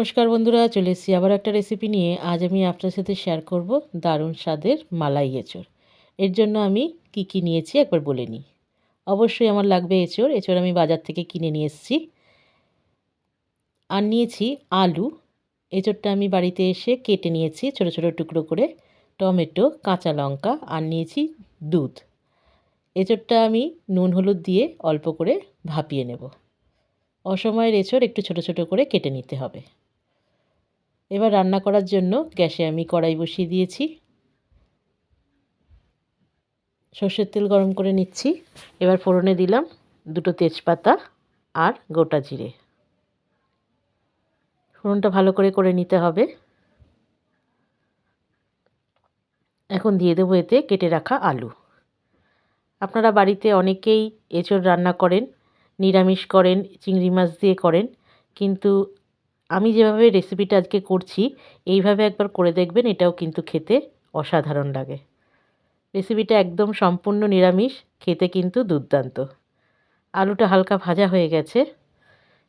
নমস্কার বন্ধুরা, চলে এসেছি আবার একটা রেসিপি নিয়ে। আজ আমি আপনার সাথে শেয়ার করব দারুণ স্বাদের মালাই এঁচড়। এর জন্য আমি কি কি নিয়েছি একবার বলে নিই। অবশ্যই আমার লাগবে এঁচড়। এঁচড় আমি বাজার থেকে কিনে নিয়ে এসেছি। আর নিয়েছি আলু। এঁচড়টা আমি বাড়িতে এসে কেটে নিয়েছি ছোট ছোট টুকরো করে। টমেটো, কাঁচা লঙ্কা আর নিয়েছি দুধ। এঁচড়টা আমি নুন হলুদ দিয়ে অল্প করে ভাপিয়ে নেব। অসময়ের এঁচড় একটু ছোট ছোট করে কেটে নিতে হবে। এবার রান্না করার জন্য গ্যাসে আমি কড়াই বসিয়ে দিয়েছি। সর্ষের তেল গরম করে নিচ্ছি। এবার ফোড়নে দিলাম দুটো তেজপাতা আর গোটা জিরে। ফোড়নটা ভালো করে করে নিতে হবে। এখন দিয়ে দেবো এতে কেটে রাখা আলু। আপনারা বাড়িতে অনেকেই এঁচড় রান্না করেন, নিরামিষ করেন, চিংড়ি মাছ দিয়ে করেন, কিন্তু আমি যেভাবে রেসিপিটা আজকে করছি, এইভাবে একবার করে দেখবেন, এটাও কিন্তু খেতে অসাধারণ লাগে। রেসিপিটা একদম সম্পূর্ণ নিরামিষ, খেতে কিন্তু দুর্দান্ত। আলুটা হালকা ভাজা হয়ে গেছে,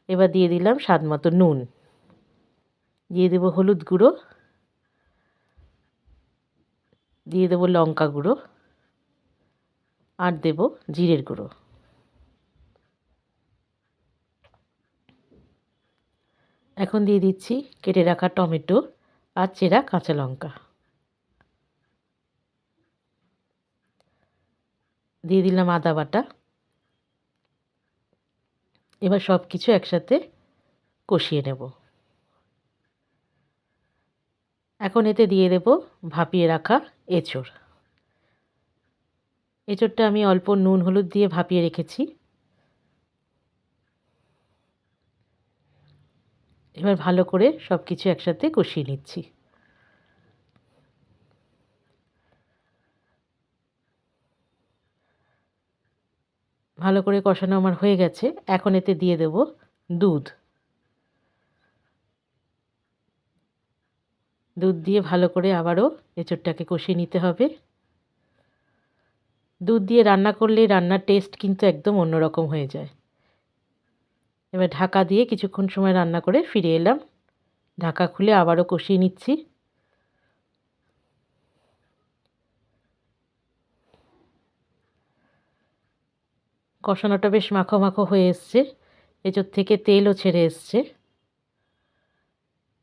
এবার দিয়ে দিলাম স্বাদ মতো নুন। দিয়ে দেবো হলুদ গুঁড়ো। দিয়ে দেবো লঙ্কা গুঁড়ো। আর দেব জিরের গুঁড়ো। এখন দিয়ে দিচ্ছি কেটে রাখা টমেটো আর চেরা কাঁচা লঙ্কা। দিয়ে দিলাম আদা বাটা। এবার সব কিছু একসাথে কষিয়ে নেব। এখন এতে দিয়ে দেব ভাপিয়ে রাখা এঁচড়। এঁচড়টা আমি অল্প নুন হলুদ দিয়ে ভাপিয়ে রেখেছি। এবার ভালো করে সব কিছু একসাথে কষিয়ে নিচ্ছি। ভালো করে কষানো আমার হয়ে গেছে। এখন এতে দিয়ে দেব দুধ। দুধ দিয়ে ভালো করে আবারও এঁচড়টাকে কষিয়ে নিতে হবে। দুধ দিয়ে রান্না করলে রান্নার টেস্ট কিন্তু একদম অন্যরকম হয়ে যায়। এবার ঢাকা দিয়ে কিছুক্ষণ সময় রান্না করে ফিরে এলাম। ঢাকা খুলে আবারও কষিয়ে নিচ্ছি। কষানোটা বেশ মাখো মাখো হয়ে এসছে। এচোর থেকে তেলও ছেড়ে এসছে।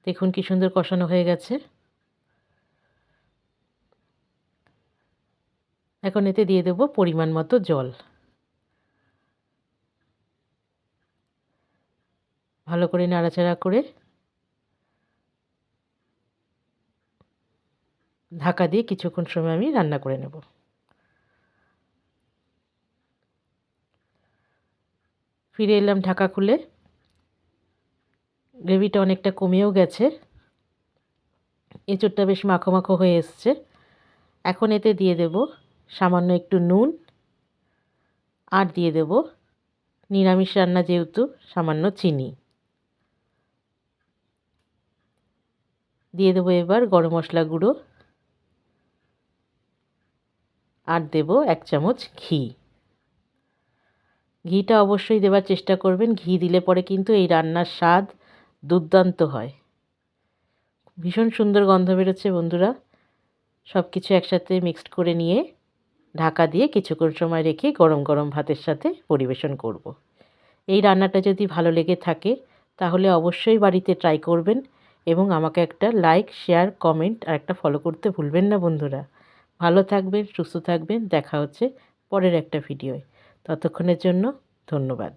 দেখুন কি সুন্দর কষানো হয়ে গেছে। এখন এতে দিয়ে দেবো পরিমাণ মতো জল। ভালো করে নাড়াচাড়া করে ঢাকা দিয়ে কিছুক্ষণ সময় আমি রান্না করে নেব। ফিরে এলাম ঢাকা খুলে। গ্রেভিটা অনেকটা কমেও গেছে। এঁচোড়টা বেশ মাখো মাখো হয়ে এসছে। এখন এতে দিয়ে দেব সামান্য একটু নুন আর দিয়ে দেব নিরামিষ রান্না যেহেতু, সামান্য চিনি। দিয়ে দেবো এবার গরম মশলা গুঁড়ো। আর দেব এক চামচ ঘি। ঘিটা অবশ্যই দেওয়ার চেষ্টা করবেন। ঘি দিলে পরে কিন্তু এই রান্নার স্বাদ দুর্দান্ত হয়। ভীষণ সুন্দর গন্ধ বেরোচ্ছে বন্ধুরা। সব কিছু একসাথে মিক্সড করে নিয়ে ঢাকা দিয়ে কিছুক্ষণ সময় রেখে গরম গরম ভাতের সাথে পরিবেশন করব। এই রান্নাটা যদি ভালো লেগে থাকে, তাহলে অবশ্যই বাড়িতে ট্রাই করবেন। এবং আমাকে একটা লাইক শেয়ার কমেন্ট আর একটা ফলো করতে ভুলবেন না বন্ধুরা। ভালো থাকবেন, সুস্থ থাকবেন, দেখা হচ্ছে পরের একটা ভিডিওয় ততক্ষণের জন্য ধন্যবাদ।